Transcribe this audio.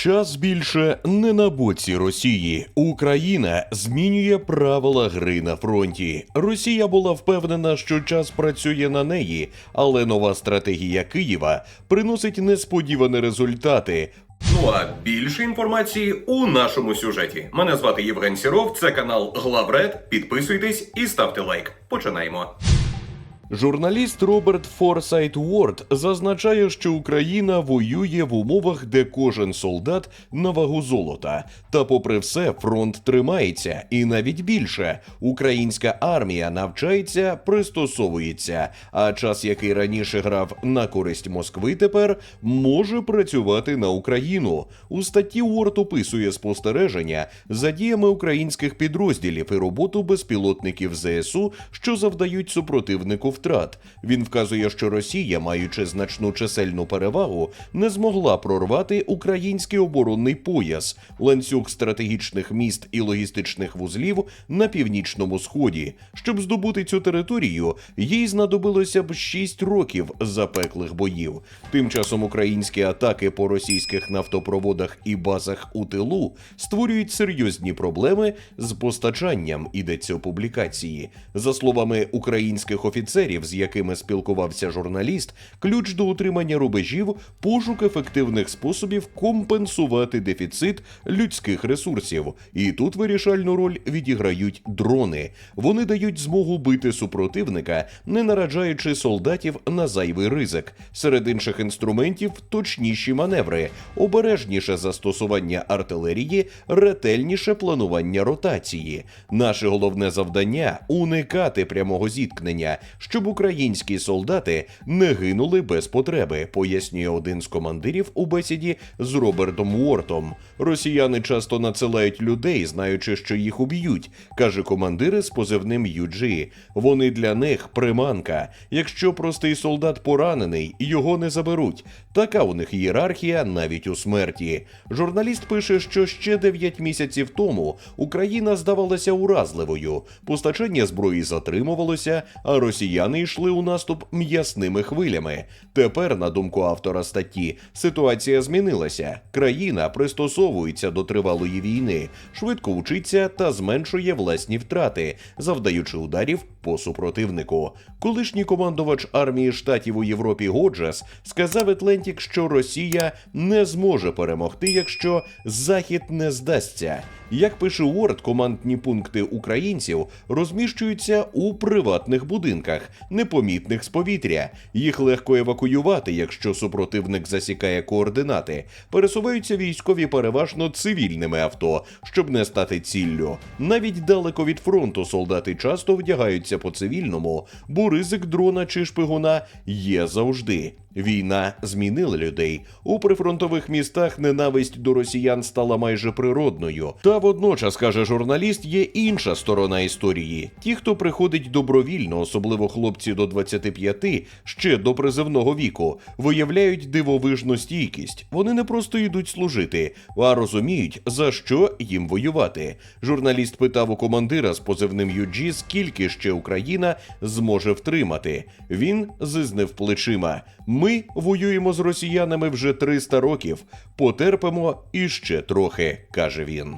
Час більше не на боці Росії. Україна змінює правила гри на фронті. Росія була впевнена, що час працює на неї, але нова стратегія Києва приносить несподівані результати. Ну а більше інформації у нашому сюжеті. Мене звати Євген Сіров, це канал Главред. Підписуйтесь і ставте лайк. Починаємо. Журналіст Роберт Форсайт Уорд зазначає, що Україна воює в умовах, де кожен солдат на вагу золота. Та, попри все, фронт тримається, і навіть більше українська армія навчається, пристосовується. А час, який раніше грав на користь Москви, тепер може працювати на Україну. У статті Уорд описує спостереження за діями українських підрозділів і роботу безпілотників ЗСУ, що завдають супротивнику втрат. Він вказує, що Росія, маючи значну чисельну перевагу, не змогла прорвати український оборонний пояс, ланцюг стратегічних міст і логістичних вузлів на північному сході. Щоб здобути цю територію, їй знадобилося б 6 років запеклих боїв. Тим часом українські атаки по російських нафтопроводах і базах у тилу створюють серйозні проблеми з постачанням. Ідеться у публікації. За словами українських офіцерів, з якими спілкувався журналіст, ключ до утримання рубежів пошук ефективних способів компенсувати дефіцит людських ресурсів. І тут вирішальну роль відіграють дрони. Вони дають змогу бити супротивника, не нараджаючи солдатів на зайвий ризик. Серед інших інструментів точніші маневри, обережніше застосування артилерії, ретельніше планування ротації. Наше головне завдання уникати прямого зіткнення, щоб українські солдати не гинули без потреби, пояснює один з командирів у бесіді з Робертом Уортом. Росіяни часто надсилають людей, знаючи, що їх уб'ють, каже командир з позивним Юджі. Вони для них приманка. Якщо простий солдат поранений, його не заберуть. Така у них ієрархія навіть у смерті. Журналіст пише, що ще 9 місяців тому Україна здавалася уразливою. Постачання зброї затримувалося, а росіяни йшли у наступ м'ясними хвилями. Тепер, на думку автора статті, ситуація змінилася. Країна пристосовується до тривалої війни, швидко вчиться та зменшує власні втрати, завдаючи ударів по супротивнику. Колишній командувач армії штатів у Європі Годжес сказав Атлантік, що Росія не зможе перемогти, якщо Захід не здасться. Як пише Уорд, командні пункти українців розміщуються у приватних будинках, непомітних з повітря. Їх легко евакуювати, якщо супротивник засікає координати. Пересуваються військові переважно цивільними авто, щоб не стати ціллю. Навіть далеко від фронту солдати часто вдягаються по цивільному, бо ризик дрона чи шпигуна є завжди. Війна змінила людей. У прифронтових містах ненависть до росіян стала майже природною. Та водночас, каже журналіст, є інша сторона історії. Ті, хто приходить добровільно, особливо хлопці до 25, ще до призивного віку, виявляють дивовижну стійкість. Вони не просто йдуть служити, а розуміють, за що їм воювати. Журналіст питав у командира з позивним UG, скільки ще Україна зможе втримати. Він зизнив плечима. Ми воюємо з росіянами вже 300 років. Потерпимо іще трохи, каже він.